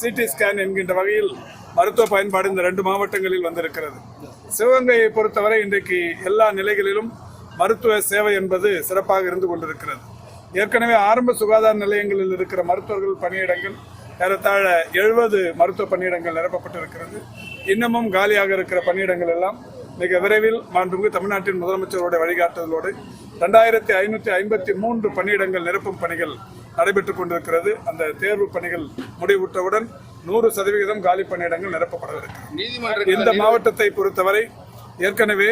CT scan என்கின்ற வகையில் மருத்துவ பயன்பாடு இந்த ரெண்டு மாவட்டங்களில் வந்திருக்கிறது. சிவகங்கையை பொறுத்தவரை இன்றைக்கு எல்லா நிலைகளிலும் மருத்துவ சேவை என்பது சிறப்பாக இருந்து கொண்டிருக்கிறது. ஏற்கனவே ஆரம்ப சுகாதார நிலையங்களில் இருக்கிற மருத்துவர்கள் பணியிடங்கள் ஏறத்தாழ எழுபது மருத்துவ பணியிடங்கள் நிரப்பப்பட்டிருக்கிறது. இன்னமும் காலியாக இருக்கிற பணியிடங்கள் எல்லாம் மிக விரைவில் மாண்புமிகு தமிழ்நாட்டின் முதலமைச்சருடைய வழிகாட்டுதலோடு ரெண்டாயிரத்தி ஐநூற்றி ஐம்பத்தி மூன்று பணியிடங்கள் நிரப்பும் பணிகள் நடைபெற்றுக் கொண்டிருக்கிறது. அந்த தேர்வு பணிகள் முடிவுற்றவுடன் நூறு சதவிகிதம் காலி பணியிடங்கள் நிரப்பப்படவிருக்கிறது இந்த மாவட்டத்தை பொறுத்தவரை ஏற்கனவே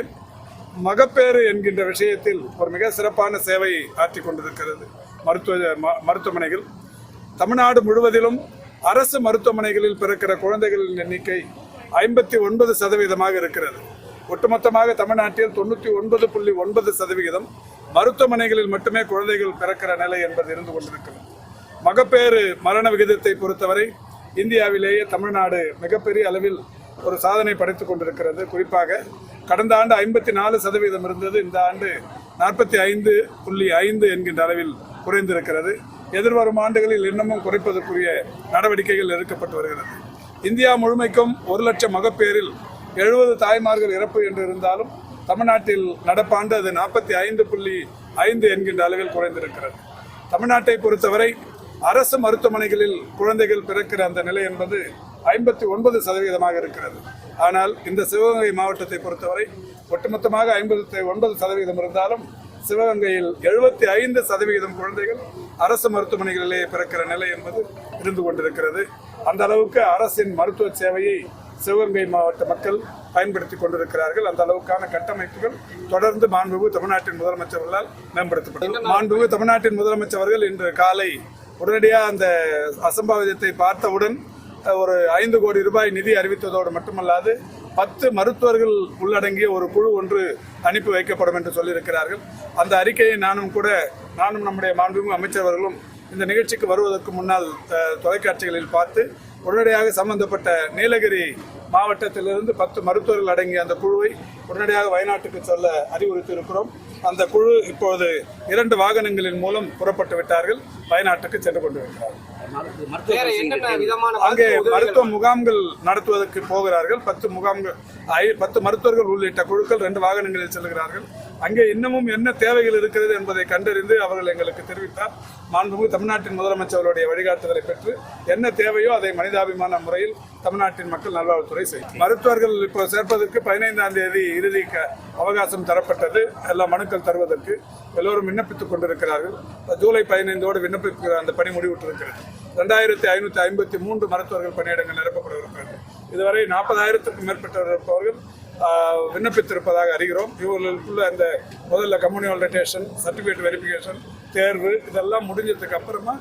மகப்பேறு என்கின்ற விஷயத்தில் ஒரு மிக சிறப்பான சேவை ஆற்றிக் கொண்டிருக்கிறது மருத்துவ மருத்துவமனைகள். தமிழ்நாடு முழுவதிலும் அரசு மருத்துவமனைகளில் பிறக்கிற குழந்தைகளின் எண்ணிக்கை ஐம்பத்தி ஒன்பது சதவீதமாக இருக்கிறது. ஒட்டுமொத்தமாக தமிழ்நாட்டில் தொண்ணூற்றி ஒன்பது புள்ளி ஒன்பது சதவிகிதம் மருத்துவமனைகளில் மட்டுமே குழந்தைகள் பிறக்கிற நிலை என்பது இருந்து கொண்டிருக்கிறது. மகப்பேறு மரண விகிதத்தை பொறுத்தவரை இந்தியாவிலேயே தமிழ்நாடு மிகப்பெரிய அளவில் ஒரு சாதனை படைத்துக் கொண்டிருக்கிறது. குறிப்பாக கடந்த ஆண்டு ஐம்பத்தி நாலு சதவீதம் இருந்தது இந்த ஆண்டு நாற்பத்தி ஐந்து புள்ளி ஐந்து என்கின்ற அளவில் குறைந்திருக்கிறது. எதிர்வரும் ஆண்டுகளில் இன்னமும் குறைப்பதற்குரிய நடவடிக்கைகள் எடுக்கப்பட்டு வருகிறது. இந்தியா முழுமைக்கும் ஒரு லட்சம் மகப்பேறில் எழுபது தாய்மார்கள் இறப்பு என்று இருந்தாலும் தமிழ்நாட்டில் நடப்பாண்டு அது நாற்பத்தி ஐந்து புள்ளி ஐந்து என்கின்ற அளவில் குறைந்திருக்கிறது. தமிழ்நாட்டை பொறுத்தவரை அரசு மருத்துவமனைகளில் குழந்தைகள் பிறக்கிற அந்த நிலை என்பது ஐம்பத்தி ஒன்பது சதவீதமாக இருக்கிறது. ஆனால் இந்த சிவகங்கை மாவட்டத்தை பொறுத்தவரை ஒட்டுமொத்தமாக ஐம்பத்தி ஒன்பது சதவீதம் இருந்தாலும் சிவகங்கையில் எழுபத்தி ஐந்து சதவீதம் குழந்தைகள் அரசு மருத்துவமனைகளிலே பிறக்கிற நிலை என்பது இருந்து கொண்டிருக்கிறது. அந்த அளவுக்கு அரசின் மருத்துவ சேவையை சிவகங்கை மாவட்ட மக்கள் பயன்படுத்தி கொண்டிருக்கிறார்கள். அந்த அளவுக்கான கட்டமைப்புகள் தொடர்ந்து மாண்புமிகு தமிழ்நாட்டின் முதலமைச்சர்களால் மேம்படுத்தப்பட்டது. மாண்புமிகு தமிழ்நாட்டின் முதலமைச்சர் அவர்கள் இன்று காலை உடனடியாக அந்த அசம்பாவிதத்தை பார்த்தவுடன் ஒரு ஐந்து கோடி ரூபாய் நிதி அறிவித்ததோடு மட்டுமல்லாது பத்து மருத்துவர்கள் உள்ளடங்கிய ஒரு குழு ஒன்று அனுப்பி வைக்கப்படும் என்று சொல்லியிருக்கிறார்கள். அந்த அறிக்கையை நானும் கூட நானும் நம்முடைய மாண்புமிகு அமைச்சர் அவர்களும் இந்த நிகழ்ச்சிக்கு வருவதற்கு முன்னால் தொலைக்காட்சிகளில் பார்த்து உடனடியாக சம்பந்தப்பட்ட நீலகிரி மாவட்டத்திலிருந்து பத்து மருத்துவர்கள் அடங்கிய அந்த குழுவை உடனடியாக வயநாட்டுக்கு சொல்ல அறிவுறுத்தி இருக்கிறோம் அந்த குழு இப்போது இரண்டு வாகனங்களின் மூலம் புறப்பட்டு விட்டார்கள். வயநாட்டுக்கு சென்று கொண்டிருக்கிறார்கள் என்னென்ன விதமான அங்கே மருத்துவ முகாம்கள் நடத்துவதற்கு போகிறார்கள். பத்து முகாம்கள் பத்து மருத்துவர்கள் உள்ளிட்ட குழுக்கள் ரெண்டு வாகனங்களில் செல்கிறார்கள். அங்கே இன்னமும் என்ன தேவைகள் இருக்கிறது என்பதை கண்டறிந்து அவர்கள் எங்களுக்கு தெரிவித்தார். மாண்புமிகு தமிழ்நாட்டின் முதலமைச்சர்களுடைய வழிகாட்டுதலை பெற்று என்ன தேவையோ அதை மனிதாபிமான முறையில் தமிழ்நாட்டின் மக்கள் நல்வாழ்வுத்துறை செய்யும். மருத்துவர்கள் இப்போ சேர்ப்பதற்கு பதினைந்தாம் தேதி இறுதி க- அவகாசம் தரப்பட்டது. எல்லா மனுக்கள் தருவதற்கு எல்லோரும் விண்ணப்பித்துக் கொண்டிருக்கிறார்கள். ஜூலை பதினைந்தோடு விண்ணப்பிக்கிற அந்த பணி முடிவுற்றிருக்கிறது. ரெண்டாயிரத்தி ஐநூற்றி ஐம்பத்தி மூன்று மருத்துவர்கள் பணியிடங்கள் நிரப்பப்பட இருக்கிறது இதுவரை நாற்பதாயிரத்துக்கும் மேற்பட்டவர்கள் விண்ணப்பித்திருப்பதாக அறிகிறோம். இவர்களுக்குள்ள அந்த முதல்ல கம்யூனியல் ரொட்டேஷன் சர்டிஃபிகேட் வெரிஃபிகேஷன் தேர்வு இதெல்லாம் முடிஞ்சதுக்கு அப்புறமா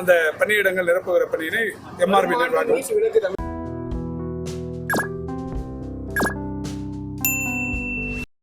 அந்த பணியிடங்கள் நிரப்புகிற பணியினை எம்ஆர்பி நிர்வாகம்